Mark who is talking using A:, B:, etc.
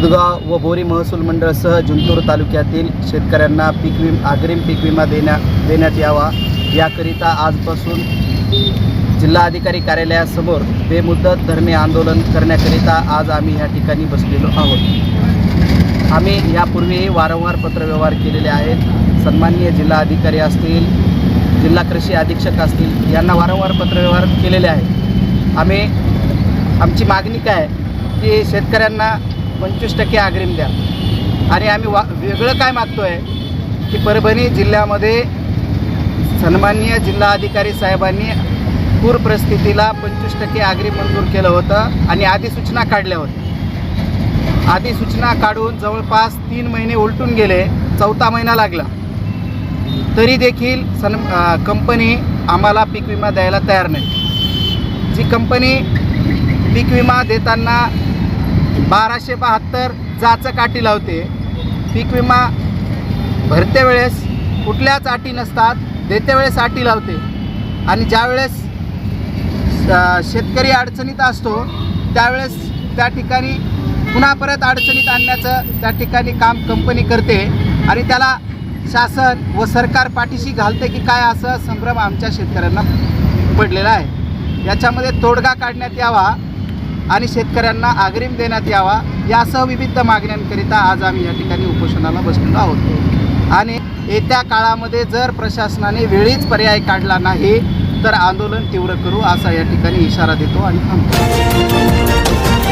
A: दुधगाव व बोरी महसूल मंडळसह जिंतूर तालुक्यातील शेतकऱ्यांना पीक विम अग्रिम पीक विमा देण्या देण्यात यावा. याकरिता आजपासून जिल्हाधिकारी कार्यालयासमोर बेमुदत धरणे आंदोलन करण्याकरिता आज आम्ही ह्या ठिकाणी बसलेलो आहोत. आम्ही यापूर्वीही वारंवार पत्रव्यवहार केलेले आहेत. सन्माननीय जिल्हाधिकारी असतील जिल्हा कृषी अधीक्षक असतील यांना वारंवार पत्रव्यवहार केलेले आहेत. आम्ही आमची मागणी काय आहे की शेतकऱ्यांना पंचवीस टक्के अग्रिम द्या. आणि आम्ही वा वेगळं काय मागतो आहे की परभणी जिल्ह्यामध्ये सन्माननीय जिल्हाधिकारी साहेबांनी पूर परिस्थितीला पंचवीस टक्के आग्री मंजूर केलं होतं आणि अधिसूचना काढल्या होत्या. अधिसूचना काढून जवळपास तीन महिने उलटून गेले चौथा महिना लागला. तरी देखील सन कंपनी आम्हाला पीक विमा द्यायला तयार नाही. जी कंपनी पीक विमा देताना बाराशे बहात्तर जाचं काठी लावते. पीक विमा भरते वेळेस कुठल्याच अटी नसतात देते वेळेस अटी लावते. आणि ज्यावेळेस शेतकरी अडचणीत असतो त्यावेळेस त्या ठिकाणी पुन्हा परत अडचणीत आणण्याचं त्या ठिकाणी काम कंपनी करते. आणि त्याला शासन व सरकार पाठीशी घालते की काय असं संभ्रम आमच्या शेतकऱ्यांना पडलेला आहे. याच्यामध्ये तोडगा काढण्यात यावा. आणि शेतकऱ्यांना अग्रिम देण्यात यावा यासह विविध मागण्यांकरिता आज आम्ही या ठिकाणी उपोषणाला बसलेलो आहोत. आणि येत्या काळामध्ये जर प्रशासनाने वेळीच पर्याय काढला नाही तर आंदोलन तीव्र करू असा या ठिकाणी इशारा देतो आणि थांबतो.